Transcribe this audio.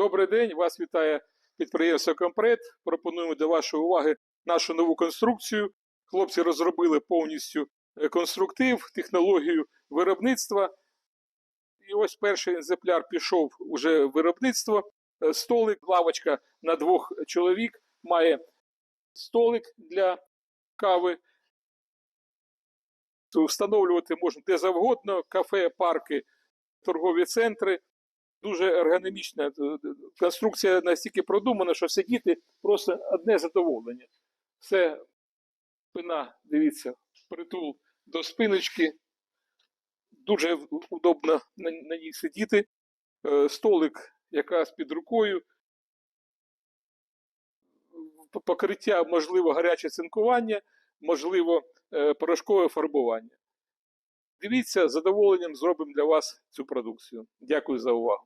Добрий день, вас вітає підприємство Компред. Пропонуємо до вашої уваги нашу нову конструкцію. Хлопці розробили повністю е, конструктив, технологію виробництва. І ось перший екземпляр пішов уже в виробництво. Е, Столик, лавочка на двох чоловік, має столик для кави. Встановлювати можна де завгодно, кафе, парки, торгові центри. Дуже ергономічна е, конструкція настільки продумана, що сидіти просто одне задоволення. Це спина, дивіться, притул до спиночки. Дуже удобно на, ній сидіти. Е, Столик якраз під рукою. Покриття, можливо, гаряче цинкування, можливо, е, порошкове фарбування. Дивіться, задоволенням зробимо для вас цю продукцію. Дякую за увагу.